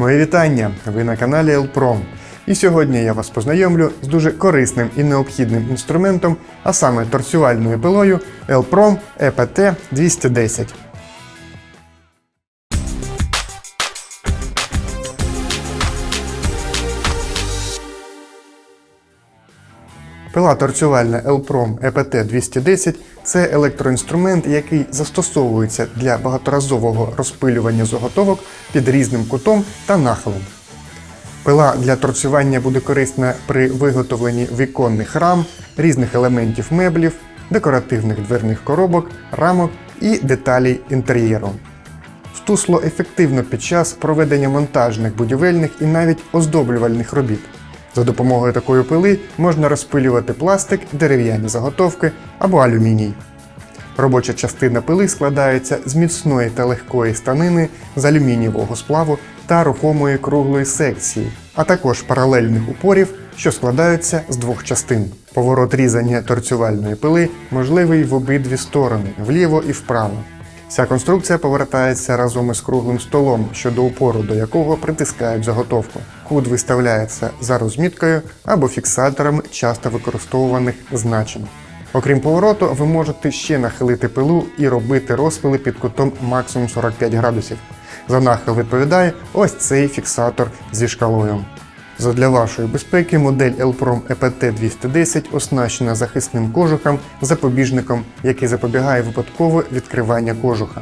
Моє вітання! Ви на каналі Елпром. І сьогодні я вас познайомлю з дуже корисним і необхідним інструментом, а саме торцювальною пилою Elprom EPT 210. Пила торцювальна Elprom EPT 210 це електроінструмент, який застосовується для багаторазового розпилювання заготовок під різним кутом та нахилом. Пила для торцювання буде корисна при виготовленні віконних рам, різних елементів меблів, декоративних дверних коробок, рамок і деталей інтер'єру. Стусло ефективно під час проведення монтажних, будівельних і навіть оздоблювальних робіт. За допомогою такої пили можна розпилювати пластик, дерев'яні заготовки або алюміній. Робоча частина пили складається з міцної та легкої станини з алюмінієвого сплаву та рухомої круглої секції, а також паралельних упорів, що складаються з двох частин. Поворот різання торцювальної пили можливий в обидві сторони, вліво і вправо. Ця конструкція повертається разом із круглим столом, щодо упору до якого притискають заготовку. Кут виставляється за розміткою або фіксаторами часто використовуваних значень. Окрім повороту, ви можете ще нахилити пилу і робити розпили під кутом максимум 45 градусів. За нахил відповідає ось цей фіксатор зі шкалою. Задля вашої безпеки модель Elprom EPT 210 оснащена захисним кожухом запобіжником, який запобігає випадкове відкривання кожуха.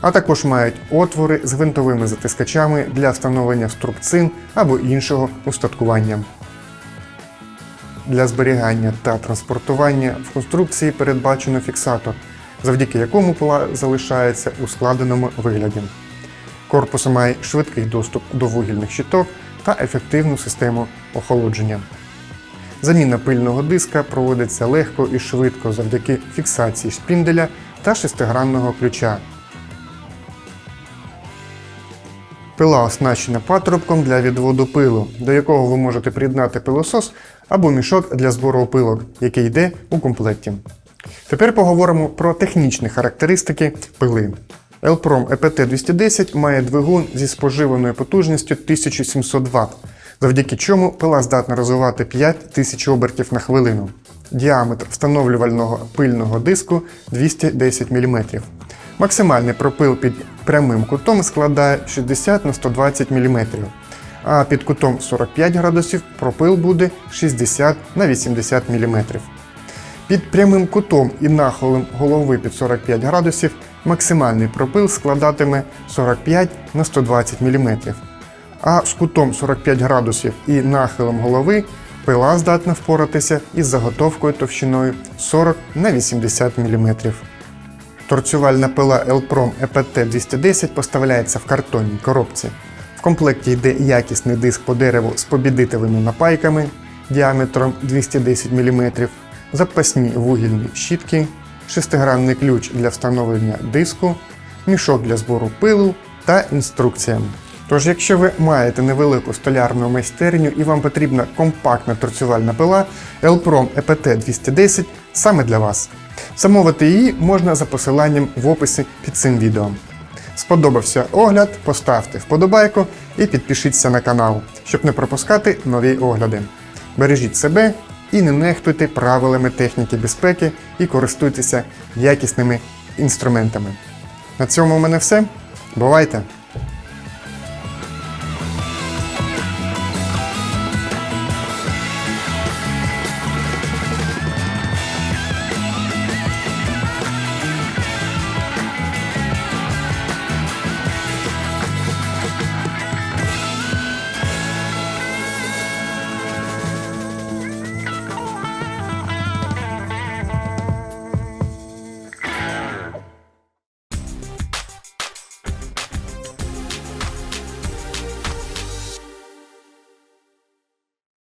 А також мають отвори з гвинтовими затискачами для встановлення струбцин або іншого устаткування. Для зберігання та транспортування в конструкції передбачено фіксатор, завдяки якому пила залишається у складеному вигляді. Корпус має швидкий доступ до вугільних щиток та ефективну систему охолодження. Заміна пильного диска проводиться легко і швидко завдяки фіксації шпінделя та шестигранного ключа. Пила оснащена патрубком для відводу пилу, до якого ви можете приєднати пилосос або мішок для збору опилок, який йде у комплекті. Тепер поговоримо про технічні характеристики пили. Elprom EPT 210 має двигун зі споживаною потужністю 1700 Вт, завдяки чому пила здатна розвивати 5000 обертів на хвилину. Діаметр встановлювального пильного диску 210 мм. Максимальний пропил під прямим кутом складає 60 на 120 мм, а під кутом 45 градусів пропил буде 60 на 80 мм. Під прямим кутом і нахилом голови під 45 градусів максимальний пропил складатиме 45 на 120 мм. А з кутом 45 градусів і нахилом голови пила здатна впоратися із заготовкою товщиною 40 на 80 мм. Торцювальна пила Elprom EPT 210 поставляється в картонній коробці. В комплекті йде якісний диск по дереву з побідитовими напайками діаметром 210 мм, запасні вугільні щітки, шестигранний ключ для встановлення диску, мішок для збору пилу та інструкція. Тож, якщо ви маєте невелику столярну майстерню і вам потрібна компактна торцювальна пила, Elprom EPT 210 саме для вас. Замовити її можна за посиланням в описі під цим відео. Сподобався огляд, поставте вподобайку і підпишіться на канал, щоб не пропускати нові огляди. Бережіть себе і не нехтуйте правилами техніки безпеки і користуйтеся якісними інструментами. На цьому у мене все. Бувайте!